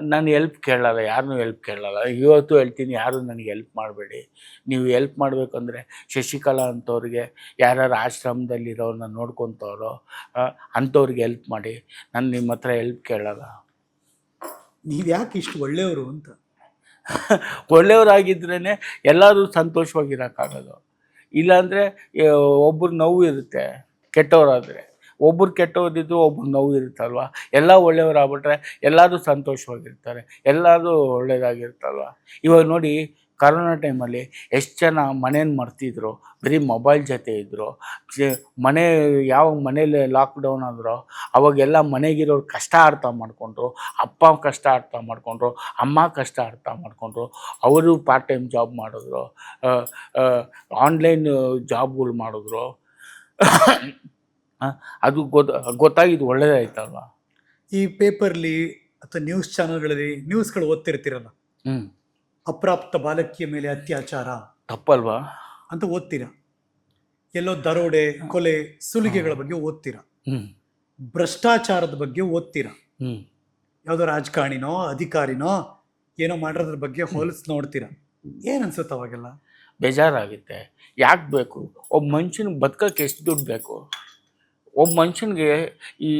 ನಾನು ಹೆಲ್ಪ್ ಕೇಳಲ್ಲ ಯಾರನ್ನೂ ಹೆಲ್ಪ್ ಕೇಳಲ್ಲ. ಇವತ್ತು ಹೇಳ್ತೀನಿ ಯಾರು ನನಗೆ ಹೆಲ್ಪ್ ಮಾಡಬೇಡಿ. ನೀವು ಹೆಲ್ಪ್ ಮಾಡಬೇಕಂದ್ರೆ ಶಶಿಕಲಾ ಅಂಥವ್ರಿಗೆ ಯಾರ್ಯಾರು ಆಶ್ರಮದಲ್ಲಿರೋರನ್ನ ನೋಡ್ಕೊತವ್ರೋ ಅಂಥವ್ರಿಗೆ ಹೆಲ್ಪ್ ಮಾಡಿ. ನಾನು ನಿಮ್ಮ ಹತ್ರ ಹೆಲ್ಪ್ ಕೇಳಲ್ಲ. ನೀವು ಯಾಕೆ ಇಷ್ಟು ಒಳ್ಳೆಯವರು ಅಂತ? ಒಳ್ಳೆಯವರಾಗಿದ್ರೇ ಎಲ್ಲರೂ ಸಂತೋಷವಾಗಿರೋಕ್ಕಾಗೋದು. ಇಲ್ಲಾಂದರೆ ಒಬ್ಬರು ನೋವು ಇರುತ್ತೆ ಕೆಟ್ಟವರಾದರೆ. ಒಬ್ಬರು ಕೆಟ್ಟೋದಿದ್ರು ಒಬ್ಬರು ನೋವು ಇರುತ್ತಲ್ವ? ಎಲ್ಲ ಒಳ್ಳೆಯವರಾಗ್ಬಿಟ್ರೆ ಎಲ್ಲರೂ ಸಂತೋಷವಾಗಿರ್ತಾರೆ ಎಲ್ಲರೂ ಒಳ್ಳೆಯದಾಗಿರ್ತಲ್ವ ಇವಾಗ ನೋಡಿ ಕರೋನಾ ಟೈಮಲ್ಲಿ ಎಷ್ಟು ಜನ ಮನೇನ ಮರ್ತಿದ್ರು, ಬರೀ ಮೊಬೈಲ್ ಜೊತೆ ಇದ್ದರು ಮನೆ ಯಾವ ಮನೇಲಿ ಲಾಕ್ಡೌನ್ ಆದರೂ ಅವಾಗೆಲ್ಲ ಮನೆಗಿರೋರು ಕಷ್ಟ ಅರ್ಥ ಮಾಡಿಕೊಂಡ್ರು, ಅಪ್ಪ ಕಷ್ಟ ಅರ್ಥ ಮಾಡಿಕೊಂಡ್ರು, ಅಮ್ಮ ಕಷ್ಟ ಅರ್ಥ ಮಾಡಿಕೊಂಡ್ರು, ಅವರು ಪಾರ್ಟ್ ಟೈಮ್ ಜಾಬ್ ಮಾಡಿದ್ರು ಆನ್ಲೈನ್ ಜಾಬ್ಗಳು ಮಾಡಿದ್ರು. ಅದು ಗೊತ್ತ ಗೊತ್ತಾಗಿದ್ದು ಒಳ್ಳೇದಾಯ್ತಲ್ವ? ಈ ಪೇಪರ್ಲಿ ಅಥವಾ ನ್ಯೂಸ್ ಚಾನಲ್ಗಳಲ್ಲಿ ನ್ಯೂಸ್ಗಳು ಓದ್ತಿರ್ತೀರಲ್ಲ? ಹ್ಞೂ ಅಪ್ರಾಪ್ತ ಬಾಲಕಿಯ ಮೇಲೆ ಅತ್ಯಾಚಾರ. ತಪ್ಪಲ್ವಾ? ಅಂತ ಓದ್ತೀರಾ? ಎಲ್ಲೋ ದರೋಡೆ ಕೊಲೆ ಸುಲಿಗೆಗಳ ಬಗ್ಗೆ ಓದ್ತೀರಾ? ಹ್ಞೂ ಭ್ರಷ್ಟಾಚಾರದ ಬಗ್ಗೆ ಓದ್ತೀರಾ? ಹ್ಞೂ ಯಾವುದೋ ರಾಜಕಾರಣಿನೋ ಅಧಿಕಾರಿನೋ ಏನೋ ಮಾಡಿರೋದ್ರ ಬಗ್ಗೆ ಹೋಲಿಸಿ ನೋಡ್ತೀರಾ? ಏನು ಅನ್ಸುತ್ತೆ ಅವಾಗೆಲ್ಲ? ಬೇಜಾರಾಗುತ್ತೆ. ಯಾಕೆ ಬೇಕು? ಒಬ್ಬ ಮನುಷ್ಯನ ಬದುಕಕ್ಕೆ ಎಷ್ಟು ದುಡ್ಡು ಬೇಕು? ಒಬ್ಬ ಮನುಷ್ಯನಿಗೆ ಈ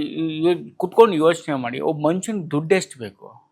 ಕುತ್ಕೊಂಡು ಯೋಚನೆ ಮಾಡಿ ಒಬ್ಬ ಮನುಷ್ಯನಿಗೆ ದುಡ್ಡು ಎಷ್ಟು ಬೇಕು?